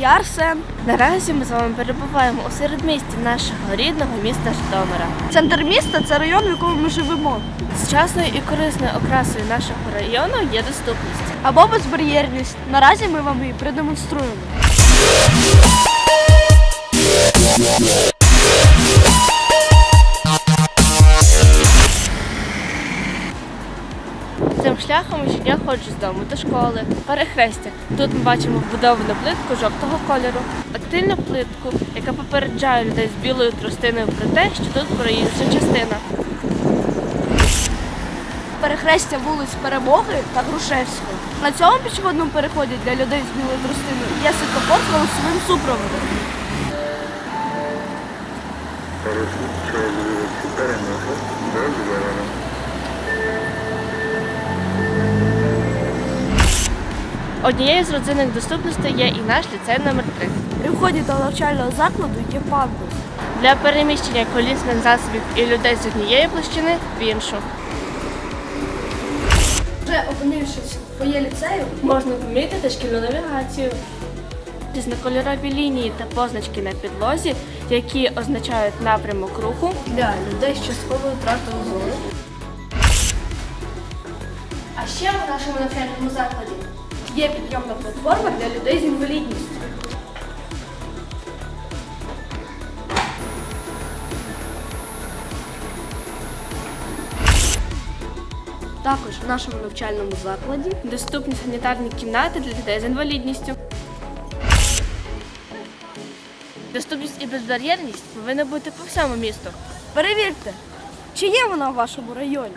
Я Арсен. Наразі ми з вами перебуваємо у середмісті нашого рідного міста Житомира. Центр міста це район, в якому ми живемо. Сучасною і корисною окрасою нашого району є доступність. Або безбар'єрність. Наразі ми вам її продемонструємо. Цим шляхом щодня ходжу з дому до школи, перехрестя. Тут ми бачимо вбудовану плитку жовтого кольору, тактильну плитку, яка попереджає людей з білою тростиною про те, що тут проїжджа частина. Перехрестя вулиць Перемоги та Грушевського. На цьому пішохідному переході для людей з білою тростиною є світлофор з голосовим супроводом. Перехід Перемоги Однією з родзинок доступності є і наш ліцей номер 3 При вході до навчального закладу є пандус. для переміщення колісних засобів і людей з однієї площини в іншу. Вже опинившись в фоє ліцею, Можна помітити шкільну навігацію. Різнокольорові лінії та позначки на підлозі, які означають напрямок руху. для людей з частковою втратою зору. А ще в нашому навчальному закладі Є підйомна платформа для людей з інвалідністю. Також в нашому навчальному закладі доступні санітарні кімнати для людей з інвалідністю. Доступність і безбар'єрність повинна бути по всьому місту. перевірте, чи є вона в вашому районі.